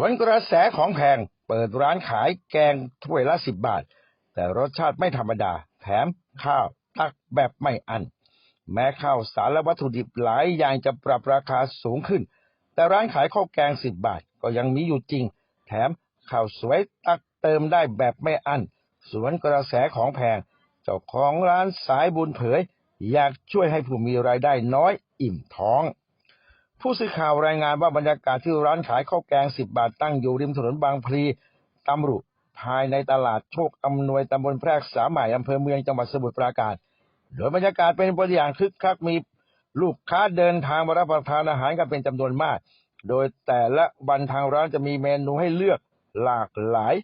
วนกระแสของแพงเปิดร้านขายแกงถ้วยละสิบบาท แต่รสชาติไม่ธรรมดา แถมข้าวตักแบบไม่อัน แม้ข้าวสารและวัตถุดิบหลายอย่างจะปรับราคาสูงขึ้น แต่ร้านขายข้าวแกงสิบบาทก็ยังมีอยู่จริง แถมข้าวสวยตักเติมได้แบบไม่อันสวนกระแสของแพง เจ้าของร้านสายบุญเผย อยากช่วยให้ผู้มีรายได้น้อยอิ่มท้อง ผู้สื่อข่าวรายงานว่าบรรยากาศที่ร้านขายข้าวแกงสิบบาทตั้งอยู่ริมถนนบางพลีตำรุ ภายในตลาดโชคอำนวยตำบลแพรกษาใหม่อำเภอเมืองจังหวัดสมุทรปราการ โดยบรรยากาศเป็นไปอย่างคึกคักมีลูกค้าเดินทางมารับประทานอาหารกันเป็นจำนวนมาก โดยแต่ละวันทางร้านจะมีเมนูให้เลือกหลากหลาย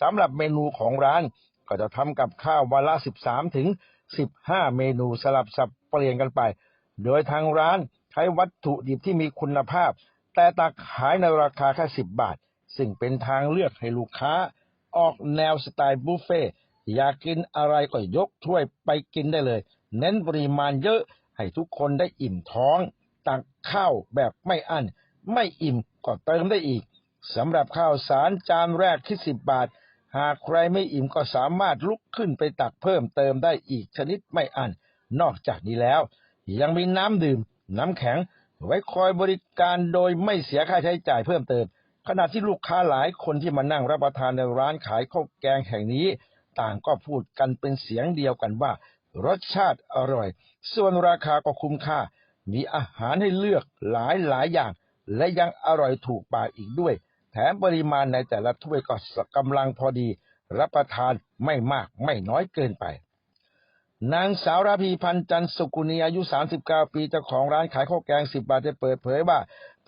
สำหรับเมนูของร้านก็จะทำกับข้าววันละ 13 ถึง 15 เมนูสลับสับเปลี่ยนกันไป โดยทางร้าน ใช้วัตถุดิบที่มีคุณภาพ แต่ตักขายในราคาแค่10บบาท ซึ่งเป็นทางเลือกให้ลูกค้า ออกแนวสไตล์บุฟเฟ่อยากกินอะไรก็ยกถ้วยไปกินได้เลย เน้นปริมาณเยอะให้ทุกคนได้อิ่มท้อง ตักข้าวแบบไม่อั้นไม่อิ่มก็เติมได้อีกสำหรับข้าวสารจานแรกคิดสิบบาท หากใครไม่อิ่มก็สามารถลุกขึ้นไปตักเพิ่มเติมได้อีกชนิดไม่อั้นนอกจากนี้แล้ว ยังมีน้ำดื่ม น้ำแข็ง ไว้คอยบริการโดยไม่เสียค่าใช้จ่ายเพิ่มเติม ขณะที่ลูกค้าหลายคนที่มานั่งรับประทานในร้านขายข้าวแกงแห่งนี้ ต่างก็พูดกันเป็นเสียงเดียวกันว่า รสชาติอร่อย ส่วนราคาก็คุ้มค่า มีอาหารให้เลือกหลายหลายอย่าง และยังอร่อยถูกปากอีกด้วย แถมปริมาณในแต่ละถ้วยก็กำลังพอดี รับประทานไม่มากไม่น้อยเกินไป นางสาวราพีพันจันสุกุณีอายุ 39 ปีเจ้าของร้านขายข้าวแกง 10 บาทได้เปิดเผยว่า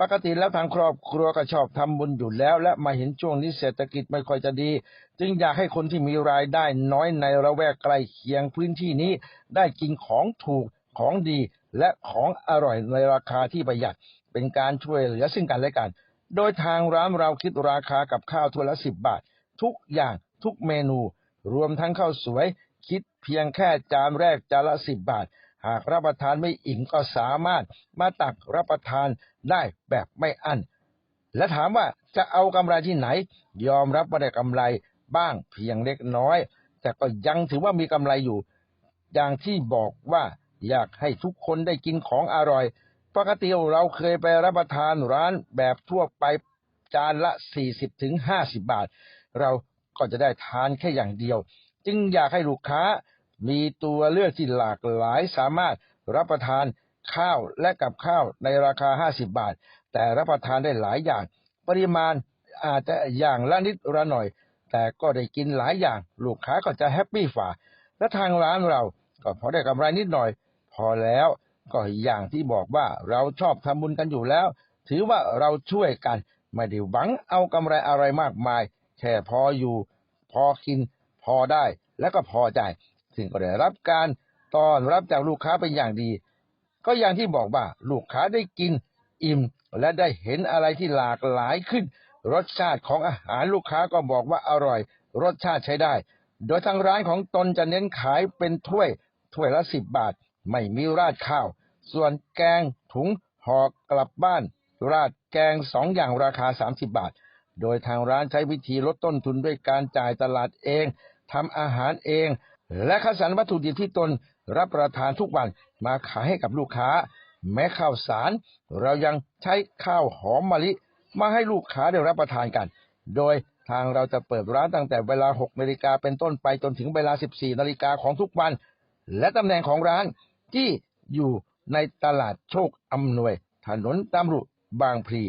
ปกติแล้วทางครอบครัวก็ชอบทำบุญอยู่แล้ว และมาเห็นช่วงนี้เศรษฐกิจไม่ค่อยจะดี จึงอยากให้คนที่มีรายได้น้อยในระแวกใกล้เคียงพื้นที่นี้ ได้กินของถูกของดีและของอร่อยในราคาที่ประหยัด เป็นการช่วยเหลือซึ่งกันและกัน โดยทางร้านเราคิดราคากับข้าวถ้วยละ 10 บาท ทุกอย่างทุกเมนู รวมทั้งข้าวสวย คิดเพียงแค่จานแรกจานละ10บบาท หากรับประทานไม่อิ่มก็สามารถมาตักรับประทานได้แบบไม่อั้น และถามว่าจะเอากำไรที่ไหน ยอมรับว่าได้กำไรบ้างเพียงเล็กน้อย แต่ก็ยังถือว่ามีกำไรอยู่ อย่างที่บอกว่าอยากให้ทุกคนได้กินของอร่อย ปกติเราเคยไปรับประทานร้านแบบทั่วไปจานละ 40ถึง50 บาท เราก็จะได้ทานแค่อย่างเดียว จึงอยากให้ลูกค้ามีตัวเลือกที่หลากหลายสามารถรับประทานข้าวและกับข้าวในราคา 50 บาท แต่รับประทานได้หลายอย่าง ปริมาณอาจจะอย่างละนิดละหน่อย แต่ก็ได้กินหลายอย่าง ลูกค้าก็จะแฮปปี้ฝ่า และทางร้านเราก็พอได้กำไรนิดหน่อย พอแล้วก็อย่างที่บอกว่าเราชอบทำบุญกันอยู่แล้ว ถือว่าเราช่วยกัน ไม่ได้หวังเอากำไรอะไรมากมาย แค่พออยู่ พอกิน พอได้และก็พอใจซึ่งก็ได้รับการต้อนรับจากลูกค้าเป็นอย่างดี ก็อย่างที่บอกว่าลูกค้าได้กินอิ่ม และได้เห็นอะไรที่หลากหลายขึ้น รสชาติของอาหารลูกค้าก็บอกว่าอร่อย รสชาติใช้ได้ โดยทางร้านของตนจะเน้นขายเป็นถ้วย ถ้วยละสิบบาท ไม่มีราดข้าว ส่วนแกงถุงห่อกลับบ้าน ราดแกงสองอย่างราคา 30 บาท โดยทางร้านใช้วิธีลดต้นทุนด้วยการจ่ายตลาดเอง ทำอาหารเอง และคัดสรรวัตถุดิบที่ตนรับประทานทุกวันมาขายให้กับลูกค้า แม้ข้าวสาร เรายังใช้ข้าวหอมมะลิ มาให้ลูกค้าได้รับประทานกัน โดยทางเราจะเปิดร้านตั้งแต่เวลา 6นาฬิกาเป็นต้นไปจนถึงเวลา 14นาฬิกาของทุกวัน และตำแหน่งของร้านที่อยู่ในตลาดโชคอำนวย ถนนตำรุบางพลี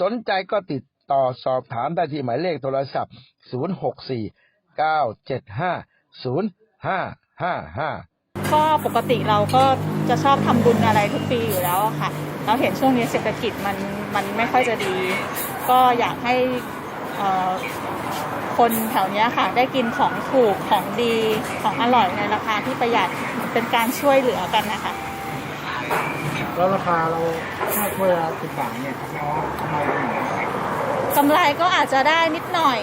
สนใจก็ติดต่อสอบถามได้ที่หมายเลขโทรศัพท์ 064 975 0555 ก็ปกติเราก็จะชอบทำบุญอะไรทุกปีอยู่แล้วอะค่ะ เราเห็นช่วงนี้เศรษฐกิจมันมันไม่ค่อยจะดี ก็อยากให้เอ่อคนแถวเนี้ยค่ะ ได้กินของถูกของดีของอร่อยในราคาที่ประหยัดเป็นการช่วยเหลือกันนะคะแล้วราคาเราแค่ถ้วยละสิบบาทเนี่ยเราทำไมถึง กำไรก็อาจจะได้นิดหน่อย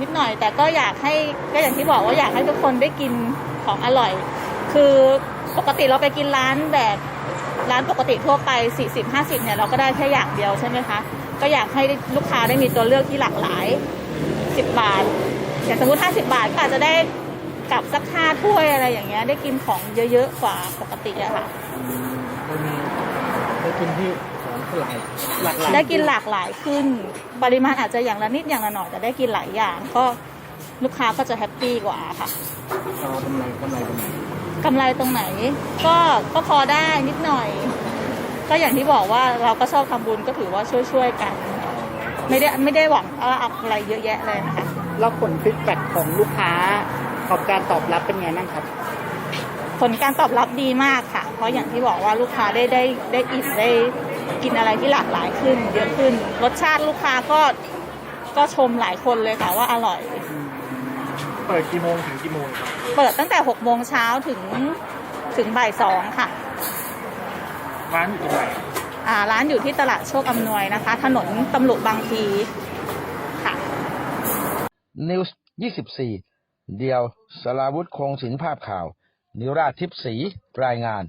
นิดหน่อย แต่ก็อยากให้ก็อย่างที่บอกว่าอยากให้ทุกคนได้กินของอร่อย คือปกติเราไปกินร้านแบบร้านปกติทั่วไป 40 50 เนี่ยเราก็ได้แค่อย่างเดียวใช่ไหมคะ ก็อยากให้ลูกค้าได้มีตัวเลือกที่หลากหลายสิบบาท อย่างสมมติห้าสิบาทก็อาจจะได้กับสักห้าถ้วยอะไรอย่างเงี้ยได้กินของเยอะๆกว่าปกติอะค่ะได้มีได้กินที่ หลายหลากหลายได้กินหลากหลายขึ้น ปริมาณอาจจะอย่างละนิดอย่างละหน่อยแต่ได้กินหลายอย่างก็ลูกค้าก็จะแฮปปี้กว่าค่ะเรากำไรกำไรกำไรกำไรตรงไหน ก็ก็พอได้นิดหน่อย ก็อย่างที่บอกว่าเราก็ชอบทำบุญก็ถือว่าช่วยๆกัน ไม่ได้ไม่ได้หวังว่าอะไรเยอะแยะเลยนะคะ แล้วผลฟีดแบ็กของลูกค้าของการตอบรับเป็นไงบ้างครับ ผลการตอบรับดีมากค่ะ เพราะอย่างที่บอกว่าลูกค้าได้ได้ได้อิ่มได้ กินอะไรที่หลากหลายขึ้น เยอะขึ้น รสชาติลูกค้าก็ก็ชมหลายคนเลยค่ะว่าอร่อย เปิดกี่โมงถึงกี่โมงครับเปิดตั้งแต่6โมงเช้าถึงถึงบ่ายสองค่ะ ร้านอยู่ตรงไหนอ่าร้านอยู่ที่ตลาดโชคอำนวยนะคะ ถนนตำลุกบางพลีค่ะ นิวส์24 เดียวสลาวุธคงศิลป์ภาพข่าว นิราชทิพย์ศรีรายงาน